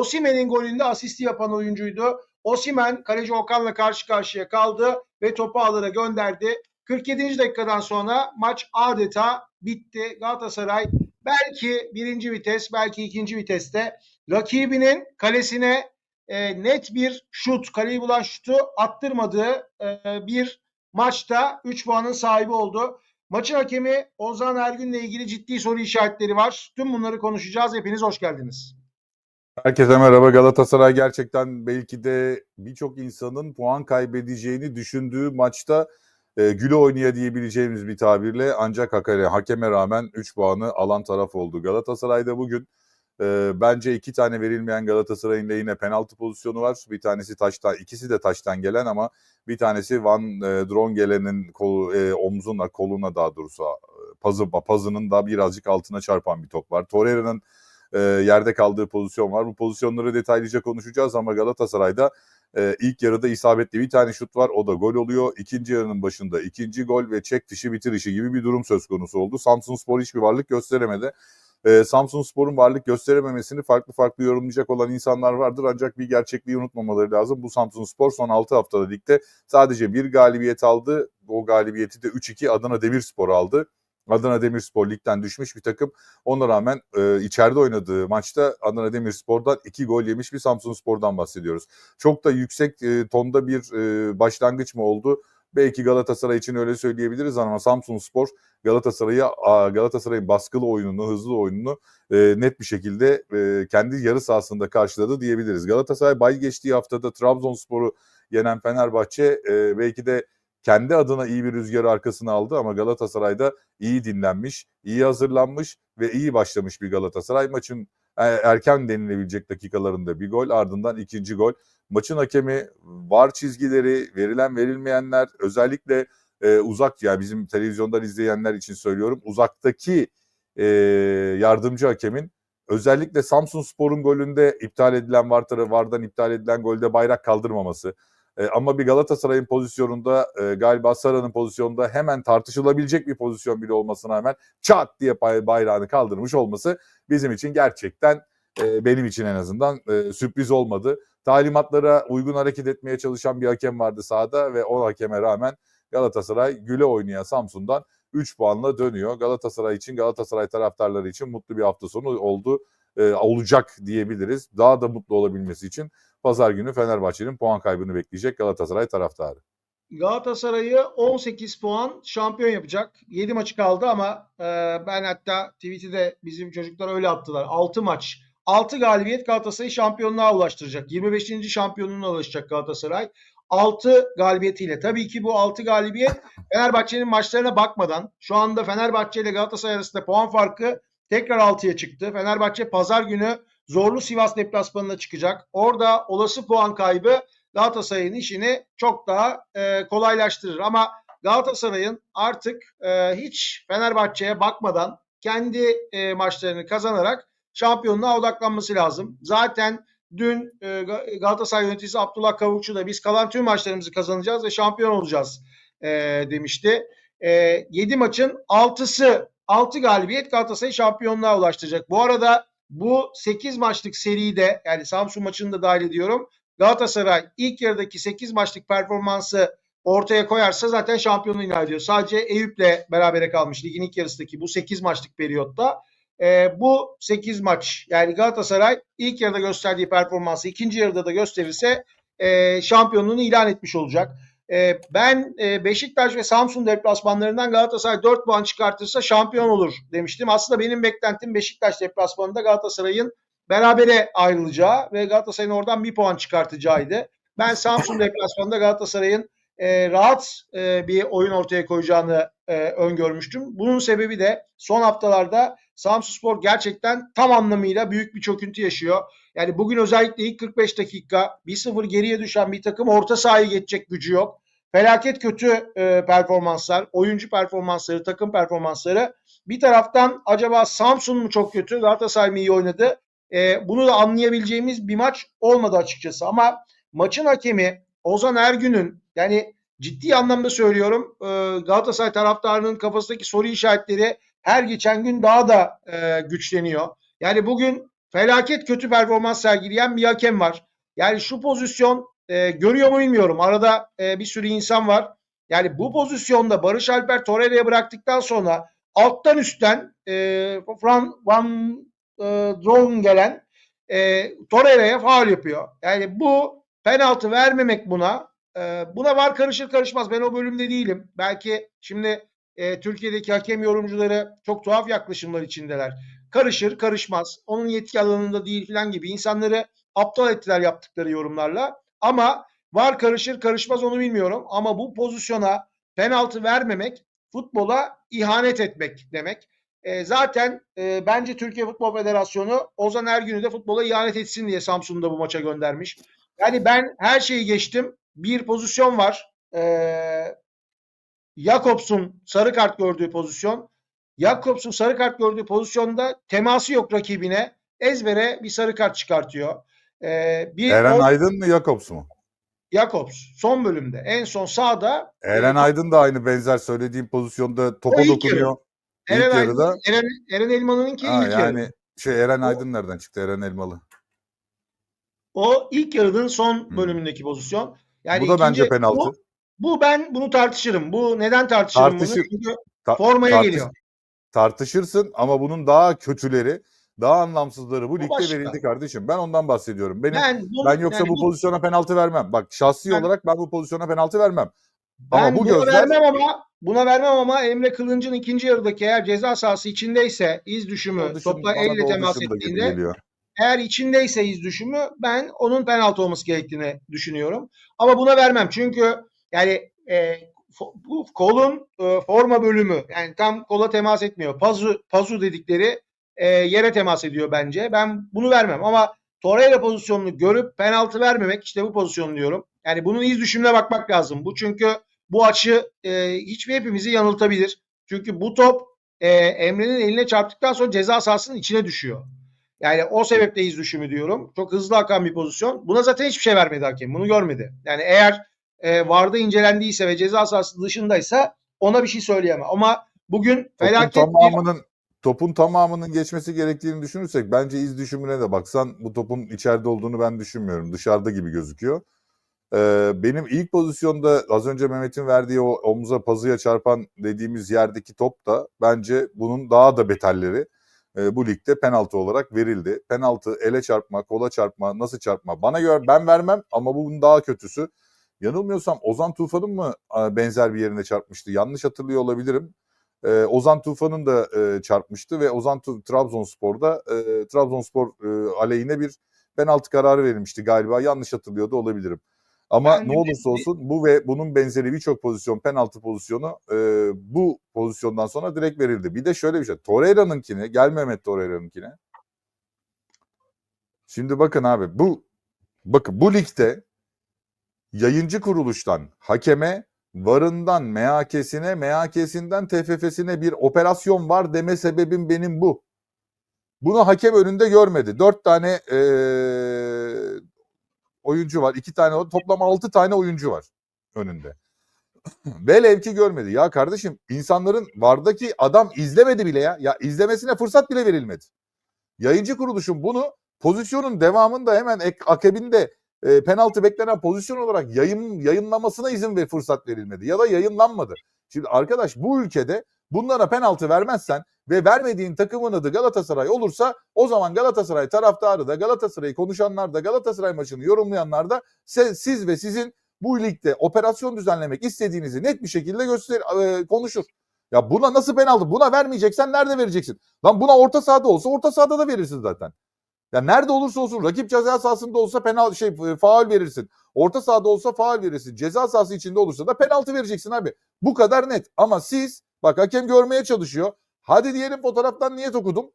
Osimen'in golünde asisti yapan oyuncuydu. Osimen kaleci Okan'la karşı karşıya kaldı ve topu ağlara gönderdi. 47. dakikadan sonra maç adeta bitti. Galatasaray belki birinci vites, belki ikinci viteste rakibinin kalesine e, net bir şut, kaleyi bulan şutu attırmadığı e, bir maçta 3 puanın sahibi oldu. Maçın hakemi Ozan Ergün'le ilgili ciddi soru işaretleri var. Tüm bunları konuşacağız. Hepiniz hoş geldiniz. Herkese merhaba. Galatasaray gerçekten belki de birçok insanın puan kaybedeceğini düşündüğü maçta e, güle oynaya diyebileceğimiz bir tabirle ancak hakeme, hakeme rağmen 3 puanı alan taraf oldu. Galatasaray'da bugün e, bence iki tane verilmeyen Galatasaray'ın lehine penaltı pozisyonu var. Bir tanesi taştan, ikisi de taştan gelen ama bir tanesi Van e, Drongelen'in kol, e, omzuna, koluna daha doğrusu e, pazı, pazının da birazcık altına çarpan bir top var. Torreira'nın e, yerde kaldığı pozisyon var. Bu pozisyonları detaylıca konuşacağız ama Galatasaray'da e, ilk yarıda isabetli bir tane şut var. O da gol oluyor. İkinci yarının başında ikinci gol ve çek dışı bitirişi gibi bir durum söz konusu oldu. Samsun Spor hiçbir varlık gösteremedi. E, Samsun Spor'un varlık gösterememesini farklı farklı yorumlayacak olan insanlar vardır. Ancak bir gerçekliği unutmamaları lazım. Bu Samsun Spor son 6 haftada ligde sadece bir galibiyet aldı. O galibiyeti de 3-2 Adana Demirspor aldı. Adana Demirspor ligden düşmüş bir takım. Ona rağmen e, içeride oynadığı maçta Adana Demirspor'dan iki gol yemiş bir Samsun Spor'dan bahsediyoruz. Çok da yüksek e, tonda bir e, başlangıç mı oldu? Belki Galatasaray için öyle söyleyebiliriz ama Samsun Spor Galatasaray'ı Galatasaray'ın baskılı oyununu, hızlı oyununu e, net bir şekilde e, kendi yarı sahasında karşıladı diyebiliriz. Galatasaray bay geçtiği haftada Trabzonspor'u yenen Fenerbahçe e, belki de kendi adına iyi bir rüzgar arkasına aldı ama Galatasaray'da iyi dinlenmiş, iyi hazırlanmış ve iyi başlamış bir Galatasaray. Maçın erken denilebilecek dakikalarında bir gol ardından ikinci gol. Maçın hakemi var çizgileri, verilen verilmeyenler özellikle e, uzak ya yani bizim televizyondan izleyenler için söylüyorum uzaktaki e, yardımcı hakemin özellikle Samsun Spor'un golünde iptal edilen var tarafı vardan iptal edilen golde bayrak kaldırmaması. E, ama bir Galatasaray'ın pozisyonunda e, galiba Sara'nın pozisyonunda hemen tartışılabilecek bir pozisyon bile olmasına rağmen çat diye bayrağını kaldırmış olması bizim için gerçekten e, benim için en azından e, sürpriz olmadı. Talimatlara uygun hareket etmeye çalışan bir hakem vardı sahada ve o hakeme rağmen Galatasaray güle oynaya Samsun'dan 3 puanla dönüyor. Galatasaray için, Galatasaray taraftarları için mutlu bir hafta sonu oldu, e, olacak diyebiliriz. Daha da mutlu olabilmesi için pazar günü Fenerbahçe'nin puan kaybını bekleyecek Galatasaray taraftarı. Galatasaray'ı 18 puan şampiyon yapacak. 7 maçı kaldı ama e, ben hatta tweet'i bizim çocuklar öyle attılar. 6 maç 6 galibiyet Galatasaray'ı şampiyonluğa ulaştıracak. 25. şampiyonluğuna ulaşacak Galatasaray. 6 galibiyetiyle. Tabii ki bu 6 galibiyet Fenerbahçe'nin maçlarına bakmadan şu anda Fenerbahçe ile Galatasaray arasında puan farkı tekrar 6'ya çıktı. Fenerbahçe pazar günü zorlu Sivas deplasmanına çıkacak. Orada olası puan kaybı Galatasaray'ın işini çok daha e, kolaylaştırır. Ama Galatasaray'ın artık e, hiç Fenerbahçe'ye bakmadan kendi e, maçlarını kazanarak şampiyonluğa odaklanması lazım. Zaten dün e, Galatasaray yöneticisi Abdullah Kavukçu da biz kalan tüm maçlarımızı kazanacağız ve şampiyon olacağız e, demişti. E, 7 maçın 6'sı 6 galibiyet Galatasaray şampiyonluğa ulaştıracak. Bu arada bu 8 maçlık seride yani Samsun maçını da dahil ediyorum. Galatasaray ilk yarıdaki 8 maçlık performansı ortaya koyarsa zaten şampiyonluğu ilan ediyor. Sadece Eyüp'le berabere kalmış ligin ilk yarısındaki bu 8 maçlık periyotta. E, bu 8 maç yani Galatasaray ilk yarıda gösterdiği performansı ikinci yarıda da gösterirse e, şampiyonluğunu ilan etmiş olacak. E, ben e, Beşiktaş ve Samsun deplasmanlarından Galatasaray 4 puan çıkartırsa şampiyon olur demiştim. Aslında benim beklentim Beşiktaş deplasmanında Galatasaray'ın berabere ayrılacağı ve Galatasaray'ın oradan bir puan çıkartacağıydı. Ben Samsun deplasmanında Galatasaray'ın e, rahat e, bir oyun ortaya koyacağını e, öngörmüştüm. Bunun sebebi de son haftalarda Samsunspor gerçekten tam anlamıyla büyük bir çöküntü yaşıyor. Yani bugün özellikle ilk 45 dakika 1-0 geriye düşen bir takım orta sahayı geçecek gücü yok. Felaket kötü e, performanslar, oyuncu performansları, takım performansları. Bir taraftan acaba Samsun mu çok kötü, Galatasaray mı iyi oynadı? E, bunu da anlayabileceğimiz bir maç olmadı açıkçası. Ama maçın hakemi Ozan Ergün'ün yani ciddi anlamda söylüyorum e, Galatasaray taraftarının kafasındaki soru işaretleri her geçen gün daha da e, güçleniyor. Yani bugün felaket kötü performans sergileyen bir hakem var. Yani şu pozisyon e, görüyor mu bilmiyorum. Arada e, bir sürü insan var. Yani bu pozisyonda Barış Alper Torreira'ya bıraktıktan sonra alttan üstten e, Van, Van e, Drogen gelen e, Torreira'ya faul yapıyor. Yani bu penaltı vermemek buna e, buna var karışır karışmaz. Ben o bölümde değilim. Belki şimdi e, Türkiye'deki hakem yorumcuları çok tuhaf yaklaşımlar içindeler. Karışır karışmaz. Onun yetki alanında değil falan gibi insanları aptal ettiler yaptıkları yorumlarla. Ama var karışır karışmaz onu bilmiyorum. Ama bu pozisyona penaltı vermemek futbola ihanet etmek demek. E, zaten e, bence Türkiye Futbol Federasyonu Ozan Ergün'ü de futbola ihanet etsin diye Samsun'da bu maça göndermiş. Yani ben her şeyi geçtim. Bir pozisyon var. E, Jakobs'un sarı kart gördüğü pozisyon. Jakobs'un sarı kart gördüğü pozisyonda teması yok rakibine. Ezbere bir sarı kart çıkartıyor. E, bir Eren o- Aydın mı Jakobs mu? Jakobs son bölümde en son sağda Eren e, Aydın da aynı benzer söylediğim pozisyonda topa O ilk dokunuyor. İlk Eren, yarıda. Aydın, Eren, Eren Elmalı'nınki Ha, ilk yani yarı. şey Eren O- Aydın nereden çıktı? Eren Elmalı. O ilk yarının son Hmm. bölümündeki pozisyon. Yani bu da bence ikinci- penaltı. Bu, bu ben bunu tartışırım. Bu neden tartışırım Tartışır. bunu? Çünkü Ta- formaya tartış- geliyor. Tartışırsın ama bunun daha kötüleri, daha anlamsızları bu O ligde başka. verildi kardeşim. Ben ondan bahsediyorum. Benim ben, Ben, bu, yoksa yani bu pozisyona penaltı vermem. Bak şahsi Ben- olarak ben bu pozisyona penaltı vermem. ben ama bu buna gözler- vermem ama buna vermem ama Emre Kılınç'ın ikinci yarıdaki eğer ceza sahası içindeyse iz düşümü dışım- topla elle temas ettiğinde eğer içindeyse iz düşümü ben onun penaltı olması gerektiğini düşünüyorum. Ama buna vermem. Çünkü yani e, bu kolun e, forma bölümü yani tam kola temas etmiyor. Pazu pazu dedikleri e, yere temas ediyor bence. Ben bunu vermem ama Torreira pozisyonunu görüp penaltı vermemek işte bu pozisyon diyorum. Yani bunun iz düşümüne bakmak lazım. Bu çünkü bu açı e, hiç mi hepimizi yanıltabilir. Çünkü bu top e, Emre'nin eline çarptıktan sonra ceza sahasının içine düşüyor. Yani o sebeple iz düşümü diyorum. Çok hızlı akan bir pozisyon. Buna zaten hiçbir şey vermedi hakem. Bunu görmedi. Yani eğer e, VAR'da incelendiyse ve ceza sahası dışındaysa ona bir şey söyleyemem. Ama bugün Topun felaket bir tamamının topun tamamının geçmesi gerektiğini düşünürsek bence iz düşümüne de baksan bu topun içeride olduğunu ben düşünmüyorum. Dışarıda gibi gözüküyor. Ee, benim ilk pozisyonda az önce Mehmet'in verdiği o omuza pazıya çarpan dediğimiz yerdeki top da bence bunun daha da beterleri e, bu ligde penaltı olarak verildi. Penaltı ele çarpma, kola çarpma, nasıl çarpma bana göre ben vermem ama bunun daha kötüsü. Yanılmıyorsam Ozan Tufan'ın mı e, benzer bir yerine çarpmıştı? Yanlış hatırlıyor olabilirim. Ee, Ozan Tufan'ın da e, çarpmıştı ve Ozan Tu- Trabzonspor'da e, Trabzonspor e, aleyhine bir penaltı kararı verilmişti galiba. Yanlış hatırlıyor da olabilirim. Ama de ne olursa olsun bu ve bunun benzeri birçok pozisyon penaltı pozisyonu e, bu pozisyondan sonra direkt verildi. Bir de şöyle bir şey. Torreira'nınkine gel Mehmet Torreira'nınkine. Şimdi bakın abi bu bakın bu ligde yayıncı kuruluştan hakeme varından MHK'sine, MHK'sinden TFF'sine bir operasyon var deme sebebim benim bu. Bunu hakem önünde görmedi. Dört tane eee, oyuncu var. iki tane toplam altı tane oyuncu var önünde. Velev ki görmedi. Ya kardeşim insanların vardaki adam izlemedi bile ya. Ya izlemesine fırsat bile verilmedi. Yayıncı kuruluşun bunu pozisyonun devamında hemen ek, akabinde e, penaltı beklenen pozisyon olarak yayın yayınlamasına izin ve fırsat verilmedi ya da yayınlanmadı. Şimdi arkadaş bu ülkede bunlara penaltı vermezsen ve vermediğin takımın adı Galatasaray olursa o zaman Galatasaray taraftarı da Galatasaray'ı konuşanlar da Galatasaray maçını yorumlayanlar da siz ve sizin bu ligde operasyon düzenlemek istediğinizi net bir şekilde göster e, konuşur. Ya buna nasıl penaltı? Buna vermeyeceksen nerede vereceksin? Lan buna orta sahada olsa orta sahada da verirsin zaten. Ya nerede olursa olsun rakip ceza sahasında olsa penaltı şey e, faul verirsin. Orta sahada olsa faul verirsin. Ceza sahası içinde olursa da penaltı vereceksin abi. Bu kadar net. Ama siz bak hakem görmeye çalışıyor. Hadi diyelim fotoğraftan niyet okudum.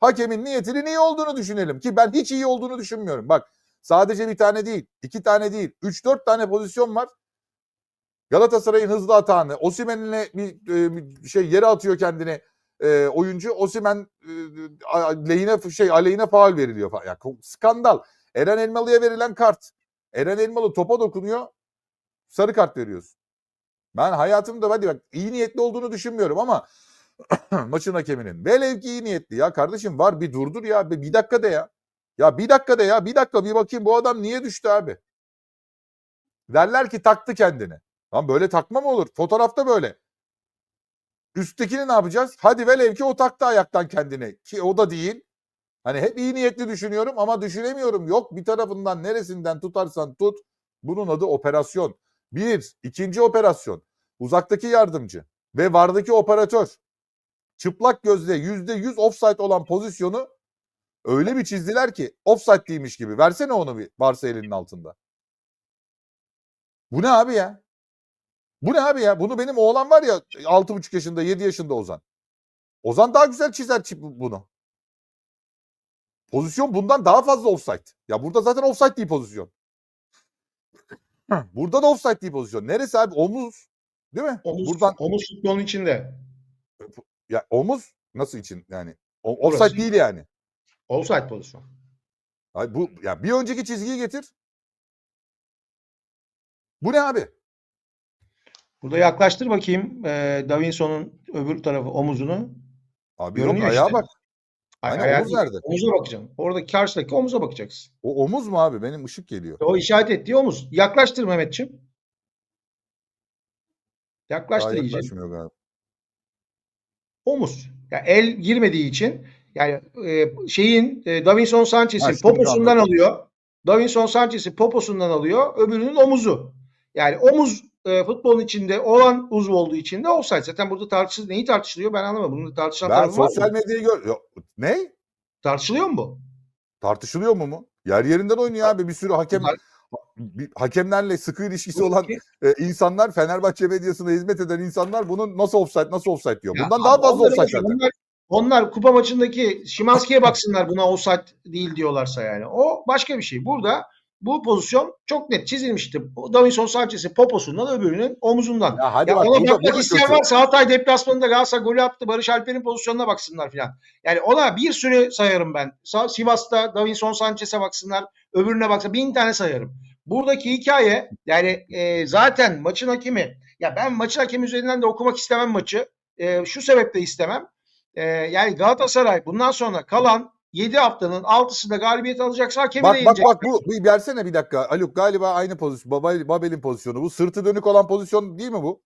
Hakemin niyetinin iyi olduğunu düşünelim ki ben hiç iyi olduğunu düşünmüyorum. Bak sadece bir tane değil, iki tane değil, üç dört tane pozisyon var. Galatasaray'ın hızlı atağını, Osimhen'le bir, e, bir şey yere atıyor kendini e, oyuncu. Osimhen e, a- lehine şey aleyhine faul veriliyor falan. Ya, skandal. Eren Elmalı'ya verilen kart. Eren Elmalı topa dokunuyor. Sarı kart veriyorsun. Ben hayatımda hadi bak iyi niyetli olduğunu düşünmüyorum ama maçın hakeminin. Velev ki iyi niyetli ya kardeşim var bir durdur ya bir bir dakika de ya. Ya bir dakika de ya bir dakika bir bakayım bu adam niye düştü abi. Derler ki taktı kendini. Lan böyle takma mı olur? Fotoğrafta böyle. Üsttekini ne yapacağız? Hadi velev ki o taktı ayaktan kendini. Ki o da değil. Hani hep iyi niyetli düşünüyorum ama düşünemiyorum. Yok bir tarafından neresinden tutarsan tut. Bunun adı operasyon. Bir. ikinci operasyon. Uzaktaki yardımcı ve vardaki operatör çıplak gözle yüzde yüz offside olan pozisyonu öyle bir çizdiler ki offside değilmiş gibi. Versene onu bir varsa elinin altında. Bu ne abi ya? Bu ne abi ya? Bunu benim oğlan var ya 6,5 yaşında 7 yaşında Ozan. Ozan daha güzel çizer çip bunu. Pozisyon bundan daha fazla offside. Ya burada zaten offside değil pozisyon. Burada da offside değil pozisyon. Neresi abi? Omuz. Değil mi? Omuz, Buradan omuz futbolun içinde. ya omuz nasıl için yani? O, Burası. offside değil yani. Offside pozisyon. Hayır, bu ya bir önceki çizgiyi getir. Bu ne abi? Burada yaklaştır bakayım e, Davinson'un öbür tarafı omuzunu. Abi yok Görünüyor ayağa işte. bak. Ay- Aynen, ayağı omuz nerede? Omuza bakacaksın. Orada karşıdaki omuza bakacaksın. O omuz mu abi? Benim ışık geliyor. O işaret ettiği omuz. Yaklaştır Mehmetçim. Daha Yaklaştır iyice. yaklaşmıyor galiba. Omuz. Ya el girmediği için yani e, şeyin e, Davinson Sanchez'in poposundan anladım. alıyor. Davinson Sanchez'in poposundan alıyor. Öbürünün omuzu. Yani omuz e, futbolun içinde olan uzv olduğu için de offside. Zaten burada tartışılır. Neyi tartışılıyor ben anlamadım. Bunu tartışan Ben sosyal medyayı gör. Yok, ne? Tartışılıyor mu bu? Tartışılıyor mu mu? Yer yerinden oynuyor abi. Bir sürü hakem hakemlerle sıkı ilişkisi olan e, insanlar Fenerbahçe medyasına hizmet eden insanlar bunun nasıl offside nasıl offside diyor. Bundan daha fazla offside zaten. Onlar, onlar kupa maçındaki Şimanski'ye baksınlar buna offside değil diyorlarsa yani. O başka bir şey. Burada bu pozisyon çok net çizilmişti. Davinson Sanchez'in poposundan öbürünün omuzundan. Ya hadi Ya bak ona bakmak isteyen varsa Hatay deplasmanında Galatasaray golü attı. Barış Alper'in pozisyonuna baksınlar filan. Yani ona bir sürü sayarım ben. Sivas'ta Davinson Sanchez'e baksınlar. Öbürüne baksa bin tane sayarım. Buradaki hikaye yani e, zaten maçın hakemi ya ben maçın hakemi üzerinden de okumak istemem maçı. E, şu sebeple istemem. E, yani Galatasaray bundan sonra kalan 7 haftanın 6'sında galibiyet alacaksa hakemi de Bak bak bak bu bir versene bir dakika. Haluk galiba aynı pozisyon. Babel, Babel'in pozisyonu. Bu sırtı dönük olan pozisyon değil mi bu?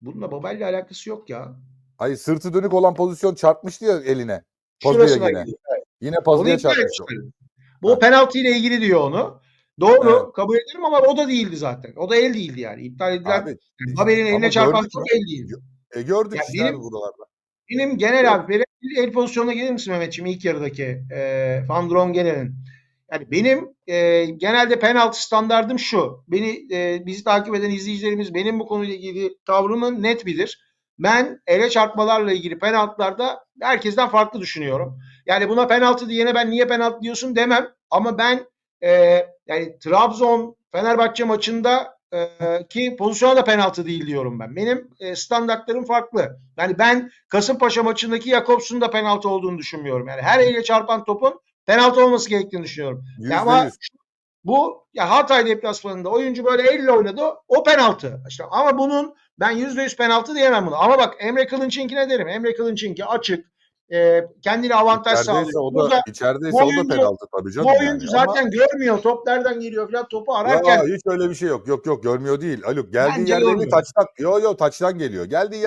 Bununla Babel'le alakası yok ya. Hayır sırtı dönük olan pozisyon çarpmıştı ya eline. Gidiyor. Yine Onu pazıya iptal çarpmış. o. etmişler. Bu penaltı ile ilgili diyor onu. Doğru Evet. kabul ederim ama o da değildi zaten. O da el değildi yani. İptal edilen Abi Babel'in ama eline çarpan el değildi. E gördük Ya işte benim- buralarda. Benim genel benim el pozisyonuna gelir misin Mehmetciğim ilk yarıdaki e, Van Drongen'in? Yani benim e, genelde penaltı standardım şu. Beni e, bizi takip eden izleyicilerimiz benim bu konuyla ilgili tavrımı net bilir. Ben ele çarpmalarla ilgili penaltılarda herkesten farklı düşünüyorum. Yani buna penaltı diyene ben niye penaltı diyorsun demem. Ama ben e, yani Trabzon Fenerbahçe maçında e, ki pozisyona da penaltı değil diyorum ben. Benim e, standartlarım farklı. Yani ben Kasımpaşa maçındaki Jakobs'un da penaltı olduğunu düşünmüyorum. Yani her elle çarpan topun penaltı olması gerektiğini düşünüyorum. Ya ama bu ya Hatay deplasmanında oyuncu böyle elle oynadı. O penaltı. İşte ama bunun ben %100 penaltı diyemem bunu. Ama bak Emre Kılınç'inki ne derim? Emre Kılınç'inki açık. E, kendine avantaj İçerideyse sağlıyor. o da, Burada içerideyse bu o da oyuncu- penaltı tabii canım. bu yani. oyuncu Ama- zaten görmüyor. Top nereden geliyor falan topu ararken Ya hiç öyle bir şey yok. Yok yok görmüyor değil. Haluk geldiği Bence görmüyor. taçtan. Yo yo taçtan geliyor. Geldiği